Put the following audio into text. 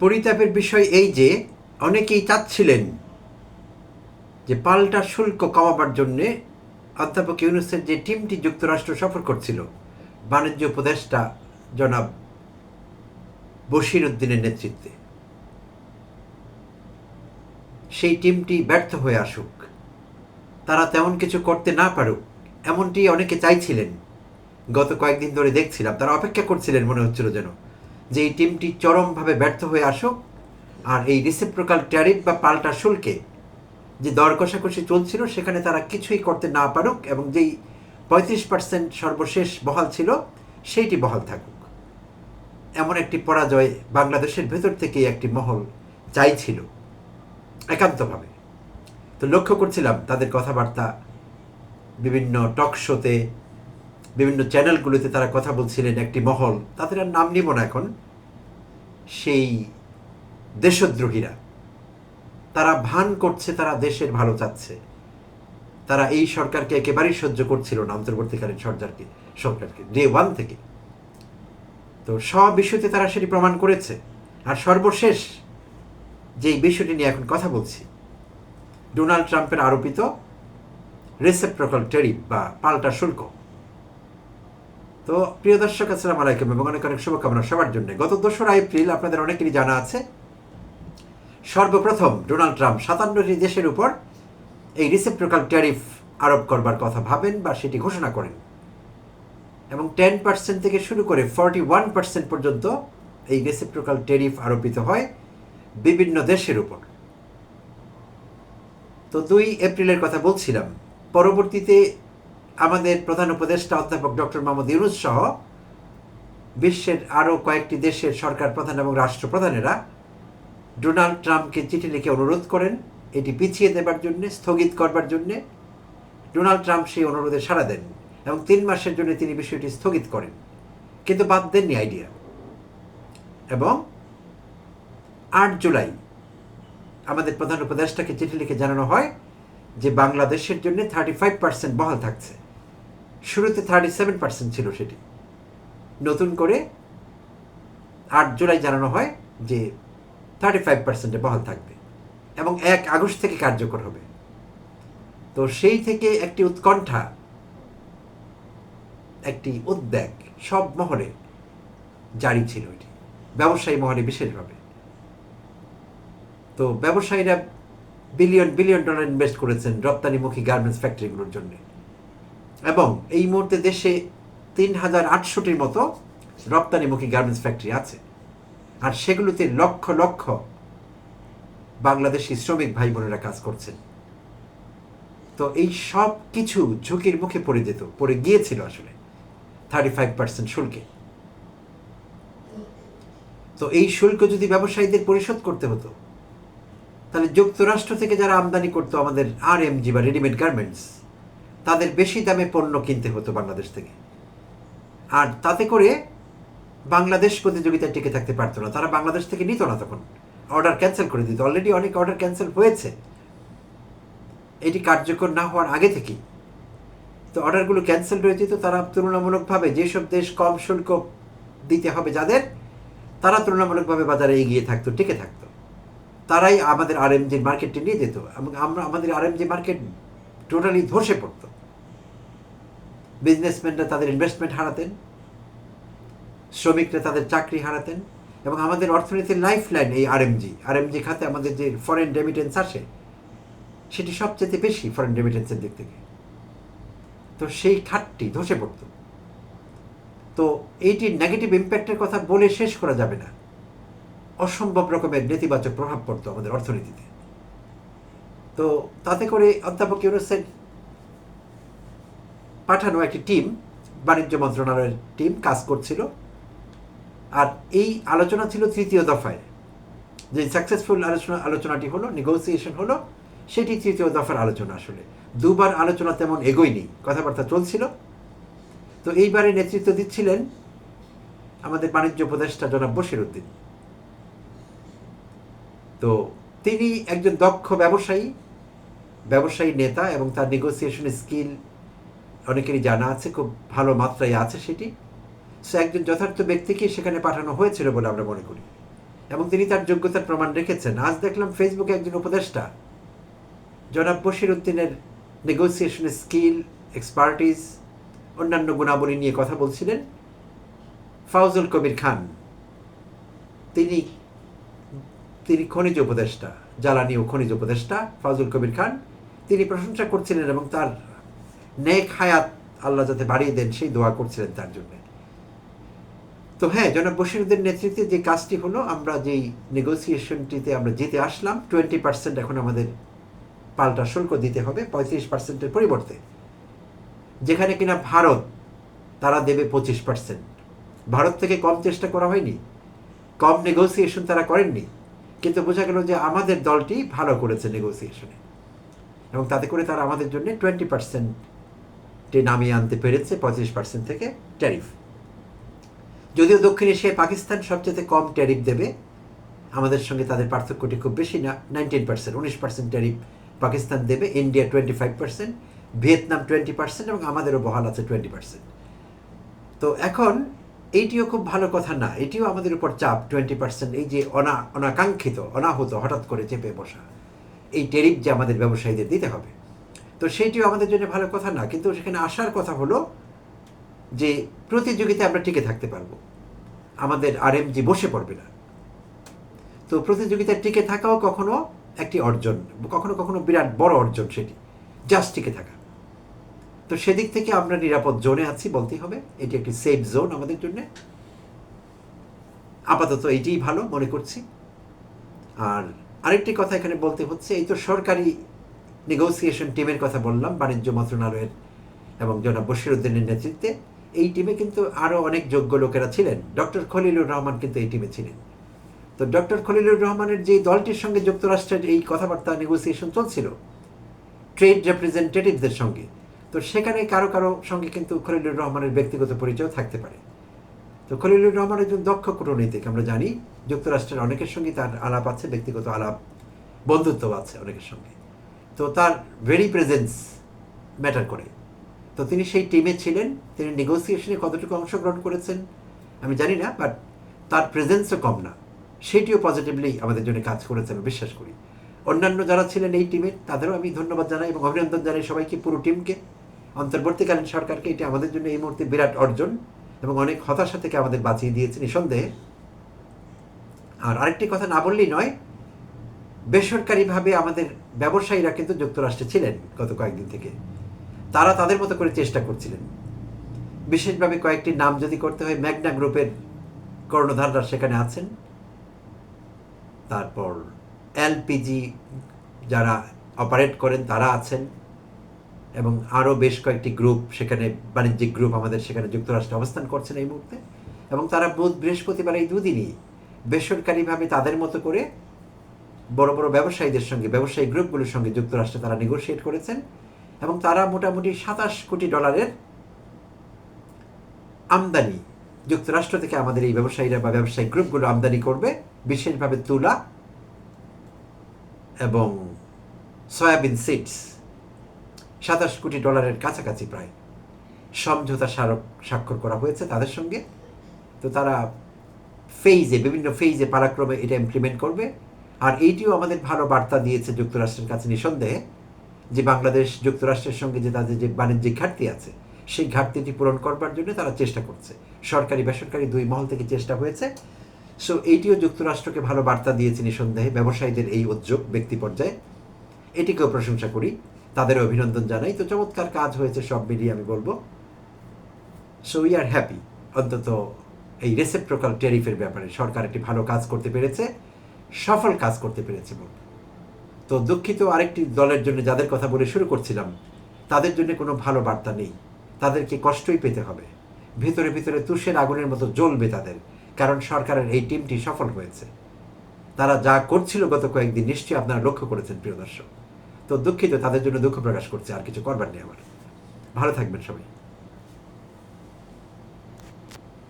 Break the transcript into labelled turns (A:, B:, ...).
A: পরিতাপের বিষয় এই যে, অনেকেই চাচ্ছিলেন যে পাল্টা শুল্ক কমাবার জন্যে অধ্যাপক ইউনুসের যে টিমটি যুক্তরাষ্ট্র সফর করছিল, বাণিজ্য উপদেষ্টা জনাব বশির উদ্দিনের নেতৃত্বে। সেই টিমটি ব্যর্থ হয়ে আসুক। তারা তেমন কিছু করতে না পারুক, এমনটি অনেকে চাইছিলেন। গত কয়েকদিন ধরে দেখছিলাম, তারা অপেক্ষা করছিলেন, মনে হচ্ছিল যেন। যে এই টিমটি চরমভাবে ব্যর্থ হয়ে আসুক আর এই রিসিপ্রোকাল ট্যারিফ বা পাল্টা শুল্কে যে দর কষাকষি চলছিল, সেখানে তারা কিছুই করতে না পারুক এবং যেই পঁয়ত্রিশ পার্সেন্ট সর্বশেষ বহাল ছিল, সেইটি বহাল থাকুক। এমন একটি পরাজয় বাংলাদেশের ভেতর থেকেই একটি মহল চাইছিল, একান্তভাবে। তো লক্ষ্য করছিলাম তাদের কথাবার্তা বিভিন্ন টক শোতে বিভিন্ন চ্যানেলগুলোতে তারা কথা বলছিলেন একটি মহল, তাদের আর নাম নিব না এখন, সেই দেশদ্রোহীরা। তারা ভান করছে, তারা দেশের ভালো চাচ্ছে। তারা এই সরকারকে একেবারেই সহ্য করছিল না অন্তর্বর্তীকালীন সরকারকে সরকারকে ডে ওয়ান থেকে। তো সব বিষয়তে তারা সেটি প্রমাণ করেছে। আর সর্বশেষ যেই বিষয়টি নিয়ে এখন কথা বলছি, ডোনাল্ড ট্রাম্পের আরোপিত রেসেপ্রকল টেরিফ বা পাল্টা শুল্ক। তো প্রিয় দর্শক, আসসালামু আলাইকুম এবং অনেক অনেক শুভকামনা সবার জন্য। গত দোসরা এপ্রিল আপনাদের অনেকেরই জানা আছে, সর্বপ্রথম ডোনাল্ড ট্রাম্প সাতান্নটি দেশের উপর এই রিসেপ্রকাল ট্যারিফ আরোপ করবার কথা ভাবেন বা সেটি ঘোষণা করেন। এবং টেন পার্সেন্ট থেকে শুরু করে ফর্টি ওয়ান পার্সেন্ট পর্যন্ত এই রেসিপ্রোকাল ট্যারিফ আরোপিত হয় বিভিন্ন দেশের উপর। তো দুই এপ্রিলের কথা বলছিলাম, পরবর্তীতে আমাদের প্রধান উপদেষ্টা অধ্যাপক ডক্টর মোহাম্মদ ইউনুস সহ বিশ্বের আরও কয়েকটি দেশের সরকার প্রধান এবং রাষ্ট্রপ্রধানেরা ডোনাল্ড ট্রাম্পকে চিঠি লিখে অনুরোধ করেন, এটি পিছিয়ে দেবার জন্যে, স্থগিত করবার জন্যে। ডোনাল্ড ট্রাম্প সেই অনুরোধে সাড়া দেন এবং তিন মাসের জন্য তিনি বিষয়টি স্থগিত করেন, কিন্তু বাদ দেননি আইডিয়া। এবং আট জুলাই আমাদের প্রধান উপদেষ্টাকে চিঠি লিখে জানানো হয় যে বাংলাদেশের জন্য থার্টি ফাইভ পার্সেন্ট বহাল থাকছে। শুরুতে থার্টি সেভেন পার্সেন্ট ছিল সেটি। নতুন করে আট জুলাই জানানো হয় যে থার্টি ফাইভ পার্সেন্টে বহাল থাকবে এবং এক আগস্ট থেকে কার্যকর হবে। তো সেই থেকে একটি উৎকণ্ঠা, একটি উদ্বেগ সব মহলে জারি ছিল এটি। ব্যবসায়ী মহলে বিশেষভাবে। তো ব্যবসায়ীরা বিলিয়ন বিলিয়ন ডলার ইনভেস্ট করেছেন রপ্তানিমুখী গার্মেন্টস ফ্যাক্টরিগুলোর জন্য। এবং এই মুহূর্তে দেশে তিন হাজার আটশোটির মতো রপ্তানিমুখী গার্মেন্টস ফ্যাক্টরি আছে। আর সেগুলোতে লক্ষ লক্ষ বাংলাদেশি শ্রমিক ভাই বোনেরা কাজ করছেন। তো এই সব কিছু ঝুঁকির মুখে পড়ে যেত, পড়ে গিয়েছিল আসলে থার্টি ফাইভ পার্সেন্ট শুল্কে। তো এই শুল্ক যদি ব্যবসায়ীদের পরিশোধ করতে হতো, তাহলে যুক্তরাষ্ট্র থেকে যারা আমদানি করতো আমাদের আর এমজি বা রেডিমেড গার্মেন্টস তাদের বেশি দামে পণ্য কিনতে হতো বাংলাদেশ থেকে। আর তাতে করে বাংলাদেশ প্রতিযোগিতায় টিকে থাকতে পারতো না। তারা বাংলাদেশ থেকে নিত না তখন। অর্ডার ক্যান্সেল করে দিত। অলরেডি অনেক অর্ডার ক্যান্সেল হয়েছে। এটি কার্যকর না হওয়ার আগে থেকেই। তো অর্ডারগুলো ক্যান্সেল হয়ে যেত। তারা তুলনামূলকভাবে যেসব দেশ কম শুল্ক দিতে হবে যাদের, তারা তুলনামূলকভাবে বাজারে এগিয়ে থাকতো, টিকে থাকতো। তারাই আমাদের আর এমজির মার্কেটটি নিয়ে যেত। এবং আমরা, আমাদের আর এমজি মার্কেট টোটালি ধসে পড়তো। বিজনেসম্যানরা তাদের ইনভেস্টমেন্ট হারাতেন, শ্রমিকরা তাদের চাকরি হারাতেন, এবং আমাদের অর্থনীতির লাইফ লাইন এই আরএমজি আরএমজি খাতে আমাদের যে ফরেন রেমিটেন্স আসে, সেটি সবচেয়ে বেশি ফরেন রেমিটেন্সের দিক থেকে। তো সেই খাতটি ধসে পড়তো। তো এইটির নেগেটিভ ইম্প্যাক্টের কথা বলে শেষ করা যাবে না। অসম্ভব রকমের নেতিবাচক প্রভাব পড়তো আমাদের অর্থনীতিতে। তো তাতে করে অধ্যাপক ইউনুসের পাঠানো একটি টিম, বাণিজ্য মন্ত্রণালয়ের টিম কাজ করছিল। আর এই আলোচনা ছিল তৃতীয় দফায়। যে সাকসেসফুল আলোচনা, আলোচনাটি হলো নেগোসিয়েশন হলো, সেটি তৃতীয় দফার আলোচনা আসলে। দুবার আলোচনা তেমন এগোয়নি, কথাবার্তা চলছিল। তো এইবারে নেতৃত্ব দিচ্ছিলেন আমাদের বাণিজ্য উপদেষ্টা জনাব বশির উদ্দিন তো তিনি একজন দক্ষ ব্যবসায়ী ব্যবসায়ী নেতা এবং তার নেগোসিয়েশন স্কিল অনেকেরই জানা আছে, খুব ভালো মাত্রায় আছে সেটি। সে একজন যথার্থ ব্যক্তিকে সেখানে পাঠানো হয়েছিল বলে আমরা মনে করি। এবং তিনি তার যোগ্যতার প্রমাণ রেখেছেন। আজ দেখলাম ফেসবুকে একজন উপদেষ্টা, জনাব বশির উদ্দিনের নেগোসিয়েশনের স্কিল এক্সপার্টিস অন্যান্য গুণাবলী নিয়ে কথা বলছিলেন ফাউজুল কবির খান। তিনি তিনি খনিজ উপদেষ্টা, জ্বালানি ও খনিজ উপদেষ্টা ফাউজুল কবির খান। তিনি প্রশংসা করছিলেন এবং তার নেক হায়াত আল্লাহ যাতে বাড়িয়ে দেন, সেই দোয়া করছিলেন তার জন্য। তো হ্যাঁ জনাব বসিরুদ্দের নেতৃত্বে যে কাজটি হলো, আমরা যেই নেগোসিয়েশনটিতে আমরা জিতে আসলাম টোয়েন্টি পার্সেন্ট এখন আমাদের পাল্টা শুল্ক দিতে হবে, পঁয়ত্রিশ পার্সেন্টের পরিবর্তে। যেখানে কিনা ভারত, তারা দেবে পঁচিশ পার্সেন্ট ভারত থেকে কম চেষ্টা করা হয়নি, কম নেগোসিয়েশন তারা করেননি, কিন্তু বোঝা গেল যে আমাদের দলটি ভালো করেছে নেগোসিয়েশনে এবং তাতে করে তারা আমাদের জন্য টোয়েন্টি পার্সেন্টে নামিয়ে আনতে পেরেছে পঁয়ত্রিশ পার্সেন্ট থেকে ট্যারিফ যদিও দক্ষিণ এশিয়ায় পাকিস্তান সবচেয়ে কম ট্যারিফ দেবে, আমাদের সঙ্গে তাদের পার্থক্যটি খুব বেশি, না নাইনটিন পার্সেন্ট উনিশ পার্সেন্ট ট্যারিফ পাকিস্তান দেবে, India twenty five percent Vietnam twenty percent এবং আমাদেরও বহাল আছে টোয়েন্টি পার্সেন্ট তো এখন এইটিও খুব ভালো কথা না, এটিও আমাদের উপর চাপ টোয়েন্টি পার্সেন্ট এই যে অনা, অনাকাঙ্ক্ষিত, অনাহত, হঠাৎ করে চেপে বসা, এই টেরিফ যে আমাদের ব্যবসায়ীদের দিতে হবে। তো সেইটিও আমাদের জন্য ভালো কথা না, কিন্তু সেখানে আসার কথা হলো যে প্রতিযোগিতায় আমরা টিকে থাকতে পারব। আমাদের আর আরএমজি বসে পড়বে না। তো প্রতিযোগিতায় টিকে থাকাও কখনো একটি অর্জন, কখনো কখনো বিরাট বড় অর্জন সেটি, জাস্ট টিকে থাকা। তো সেদিক থেকে আমরা নিরাপদ জোনে আছি বলতেই হবে, এটি একটি সেফ জোন আমাদের জন্য। আপাতত এইটিই ভালো মনে করছি। আর আরেকটি কথা এখানে বলতে হচ্ছে, এই তো সরকারি নেগোসিয়েশন টিমের কথা বললাম, বাণিজ্য মন্ত্রণালয়ের এবং জনাব বশিরুদ্দিনের নেতৃত্বে। এই টিমে কিন্তু আরও অনেক যোগ্য লোকেরা ছিলেন। ডক্টর খলিলুর রহমান কিন্তু এই টিমে ছিলেন। তো ডক্টর খলিলুর রহমানের যে দলটির সঙ্গে যুক্তরাষ্ট্রের এই কথাবার্তা নেগোসিয়েশন চলছিল ট্রেড রিপ্রেজেন্টেটিভদের সঙ্গে, তো সেখানে কারও কারও সঙ্গে কিন্তু খলিলুর রহমানের ব্যক্তিগত পরিচয় থাকতে পারে। তো খলিলুর রহমান একজন দক্ষ কূটনীতিক, আমরা জানি, যুক্তরাষ্ট্রের অনেকের সঙ্গে তার আলাপ আছে, ব্যক্তিগত আলাপ, বন্ধুত্ব আছে অনেকের সঙ্গে। তো তার ভেরি প্রেজেন্স ম্যাটার করে। তো তিনি সেই টিমে ছিলেন, তিনি নেগোসিয়েশনে কতটুকু অংশগ্রহণ করেছেন, আমি জানি না বাট তার প্রেজেন্সও কম না। সেটিও পজিটিভলি আমাদের জন্য কাজ করেছে, আমি বিশ্বাস করি। অন্যান্য যারা ছিলেন এই টিমে তাদেরও আমি ধন্যবাদ জানাই এবং অভিনন্দন জানাই সবাইকে, পুরো টিমকে অন্তর্বর্তীকালীন সরকারকে এটা আমাদের জন্য এই মুহূর্তে বিরাট অর্জন এবং অনেক হতাশা থেকে আমাদের বাঁচিয়ে দিয়েছে, নিঃসন্দেহে। আর আরেকটি কথা না বললেই নয় বেসরকারিভাবে আমাদের ব্যবসায়ীরা কিন্তু যুক্তরাষ্ট্রে ছিলেন গত কয়েকদিন থেকে। তারা তাদের মতো করে চেষ্টা করছিলেন। বিশেষভাবে কয়েকটি নাম যদি করতে হয়, ম্যাগনা গ্রুপের কর্ণধাররা সেখানে আছেন। তারপর এলপিজি যারা অপারেট করেন, তারা আছেন। এবং আরও বেশ কয়েকটি গ্রুপ সেখানে, বাণিজ্যিক গ্রুপ আমাদের সেখানে যুক্তরাষ্ট্রে অবস্থান করছেন এই মুহূর্তে। এবং তারা বুধ বৃহস্পতিবার এই দুদিনই বেসরকারিভাবে তাদের মতো করে বড় বড় ব্যবসায়ীদের সঙ্গে, ব্যবসায়ী গ্রুপগুলোর সঙ্গে যুক্তরাষ্ট্রে তারা নেগোশিয়েট করেছেন এবং তারা মোটামুটি সাতাশ কোটি ডলারের আমদানি, যুক্তরাষ্ট্র থেকে আমাদের এই ব্যবসায়ীরা বা ব্যবসায়িক গ্রুপগুলো আমদানি করবে, বিশেষভাবে তুলা এবং সয়াবিন সিডস, সাতাশ কোটি ডলারের কাছাকাছি প্রায়। সমঝোতা স্মারক স্বাক্ষর করা হয়েছে তাদের সঙ্গে। তো তারা ফেইজে বিভিন্ন ফেইজে পারাক্রমে এটা ইমপ্লিমেন্ট করবে। আর এইটিও আমাদের ভালো বার্তা দিয়েছে যুক্তরাষ্ট্রের কাছে নিঃসন্দেহে যে বাংলাদেশ যুক্তরাষ্ট্রের সঙ্গে যে তাদের যে বাণিজ্যিক ঘাটতি আছে, সেই ঘাটতিটি পূরণ করবার জন্য তারা চেষ্টা করছে। সরকারি, বেসরকারি দুই মহল থেকে চেষ্টা হয়েছে। সো এইটিও যুক্তরাষ্ট্রকে ভালো বার্তা দিয়েছে নিঃসন্দেহে ব্যবসায়ীদের এই উদ্যোগ ব্যক্তি পর্যায়ে। এটিকেও প্রশংসা করি তাদের অভিনন্দন জানাই। তো চমৎকার কাজ হয়েছে সব মিলিয়ে আমি বলব। সো উই আর হ্যাপি অন্তত এই রেসেপ্টোকাল ট্যারিফের ব্যাপারে সরকার একটি ভালো কাজ করতে পেরেছে। সফল কাজ করতে পেরেছে বলব তো দুঃখিত আরেকটি দলের জন্য যাদের কথা বলে শুরু করছিলাম, তাদের জন্য কোনো ভালো বার্তা নেই। তাদেরকে কষ্টই পেতে হবে। ভিতরে ভিতরে তুষের আগুনের মতো জ্বলবে তাদের, কারণ সরকারের এই টিমটি সফল হয়েছে। তারা যা করছিল গত কয়েকদিন নিশ্চয়ই আপনারা লক্ষ্য করেছেন, প্রিয় দর্শক। তো দুঃখিত, তাদের জন্য দুঃখ প্রকাশ করছে, আর কিছু করবার নেই আমার। ভালো থাকবেন সবাই।